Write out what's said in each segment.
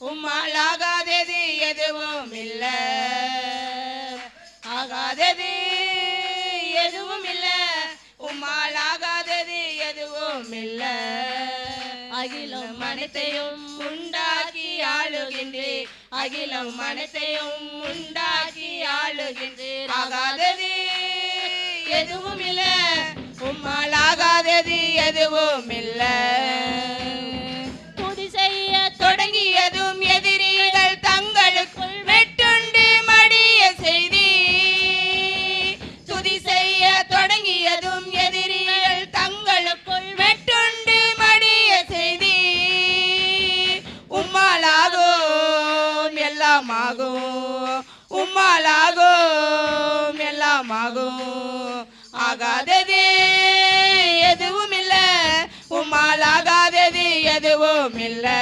உம்மால் எதுவும் இல்ல ஆகாதது எதுவும் இல்ல உம்மால் எதுவும் இல்ல அகிலம் மனத்தையும் உண்டாக்கி ஆளுகின்றீர் அகிலம் மனத்தையும் உண்டாக்கி ஆளுகின்றீர் ஆகாதது எதுவும் இல்ல உம்மால் ஆகாதது பாலாகும் எல்லாம் ஆகும் ஆகாதது எதுவும் இல்லை உம்மால் எதுவும் இல்லை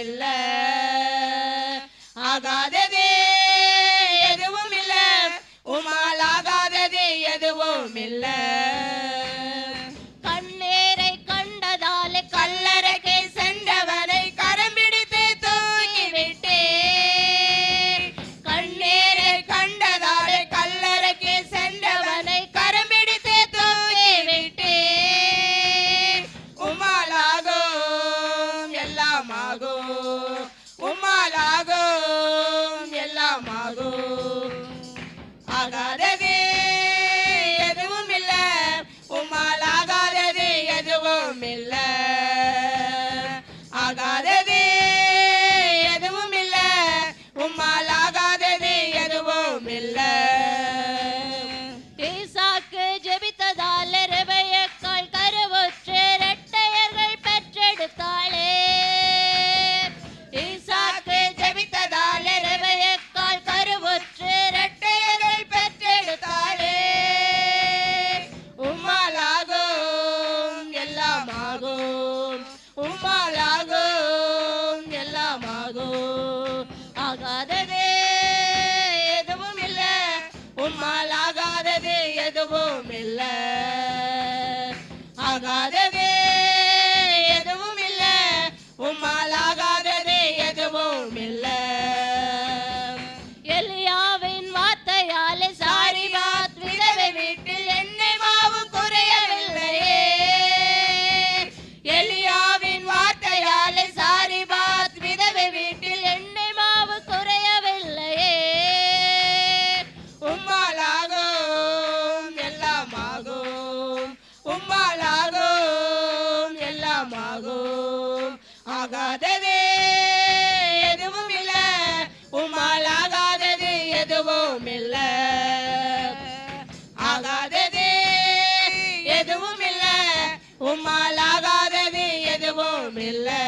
இல்ல ஆகாதது எதுவும் இல்ல உமால் ஆகாதது எதுவும் இல்லை இல்ல. ஆகாதது எதுவும் இல்ல. உம்மால் எதுவும் இல்லை.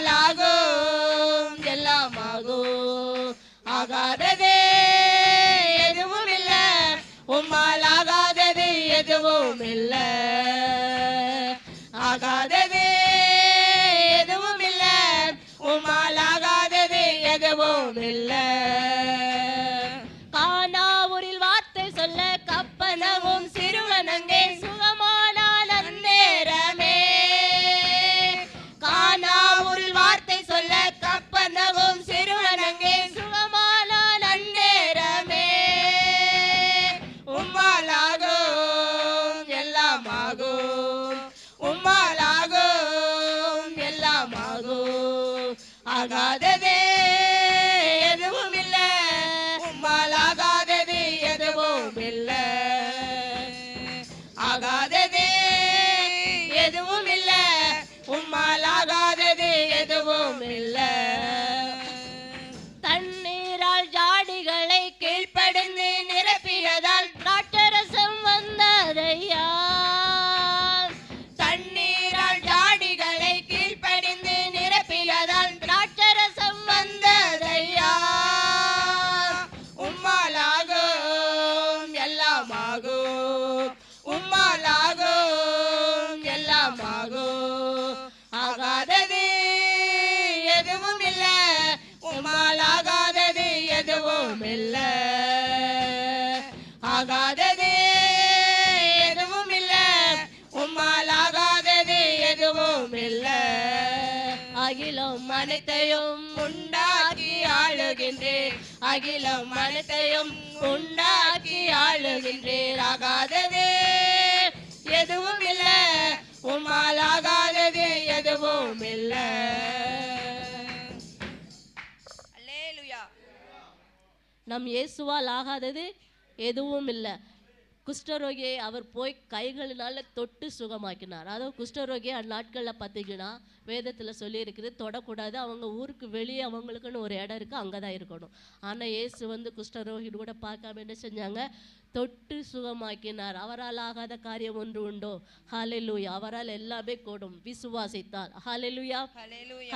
ஆளாகும் எல்லாமாகும் ஆகாதது எதுவும் இல்லை உம்மால் ஆகாதது எதுவும் இல்லை எதுவும் ஆகாதது எதுவும் இல்ல. உம்மால் ஆகாதது எதுவும் இல்ல. அகிலம் அனைத்தையும் உண்டாக்கி ஆளுகின்றேன். அகிலம் அனைத்தையும் உண்டாக்கி ஆளுகின்றேன். ஆகாதது எதுவும் இல்ல. உம்மால் ஆகாதது எதுவும் இல்ல. நம் இயேசுவால் ஆகாதது எதுவும் இல்லை குஷ்டரோகியை அவர் போய் கைகளினால தொட்டு சுகமாக்கினார். அதாவது குஷ்டரோகியை அந்நாட்களில் பார்த்தீங்கன்னா வேதத்தில் சொல்லியிருக்குது தொடக்கூடாது. அவங்க ஊருக்கு வெளியே அவங்களுக்குன்னு ஒரு இடம் இருக்குது அங்கே தான் இருக்கணும். ஆனால் இயேசு வந்து குஷ்டரோகி கூட பார்க்காம என்ன செஞ்சாங்க? தொட்டு சுகமாக்கினார். அவரால் ஆகாத காரியம் ஒன்று உண்டோ? ஹalleluya. அவரால் எல்லாமே கூடும். விசுவாசித்தார் ஹalleluya. ஹalleluya.